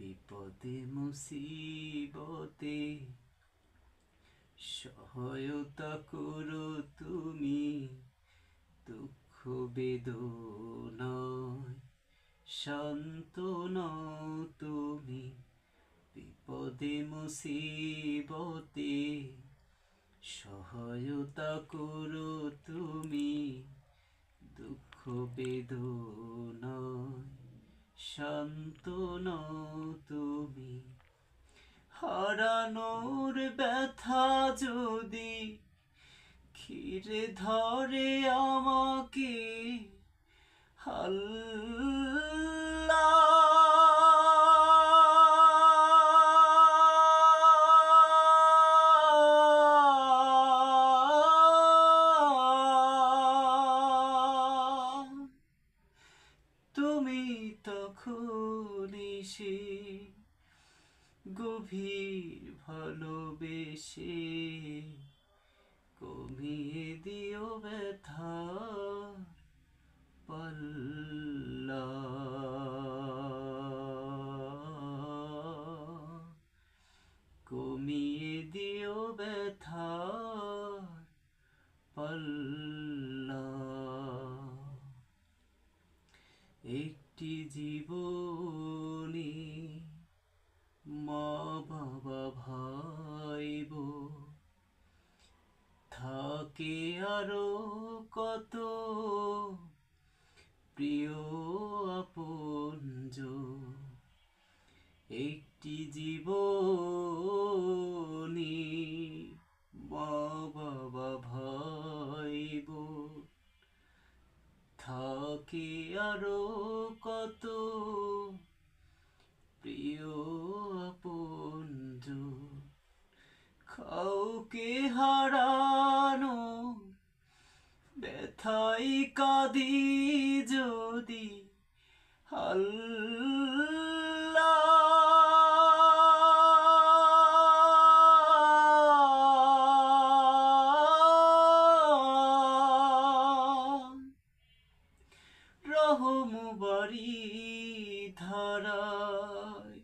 বিপদে মুসিবতে সহায়তা করো তুমি, দুঃখ বেদনায় শান্ত তুমি। বিপদে মুসিবতে সহায়তা করো তুমি, দুঃখ বেদনায় শান্ত তুমি। হারানোর ব্যথা যদি ঘিরে ধরে আমাকে হাল্লা তুমি তখন এসে গভীর ভালোবেসে কমিয়ে দিও ব্যথা পাল্লা। কমিয়ে দিও ব্যথা কত প্রিয় আপনজ একটি জীবনী বাবা ভাইব থাকে আরও কত প্রিয় আপনজ কাউকে হারানো ব্যথাই কাঁদি যদি রহম বাড়ি ধারায়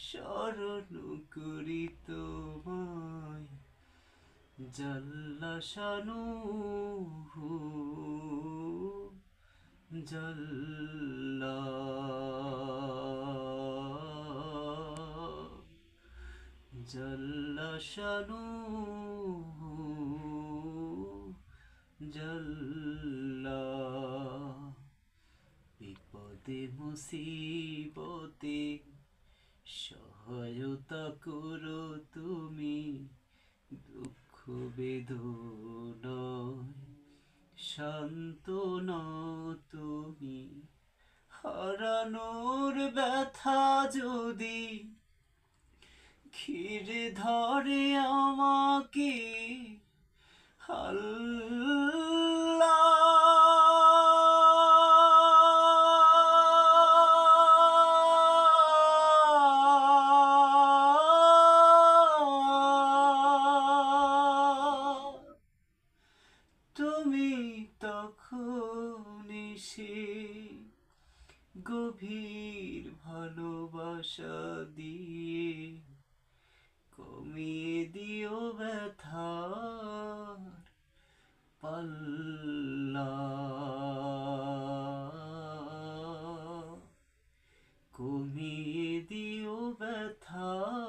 স্মরণ করি তোমায়। জাল্লা শানু জাল্লা। জাল্লা শানু জাল্লা। বিপদে মুসিবতে সহায়তা করো তুমি দুঃখ বেদনায় শান্ত নও তুমি। হারানোর ব্যথা যদি ঘিরে ধরে আমাকে আল্লাহ এসে গভীর ভালোবাসা দিয়ে কমিয়ে দিও ব্যথার পাল্লা। কমিয়ে দিও ব্যথার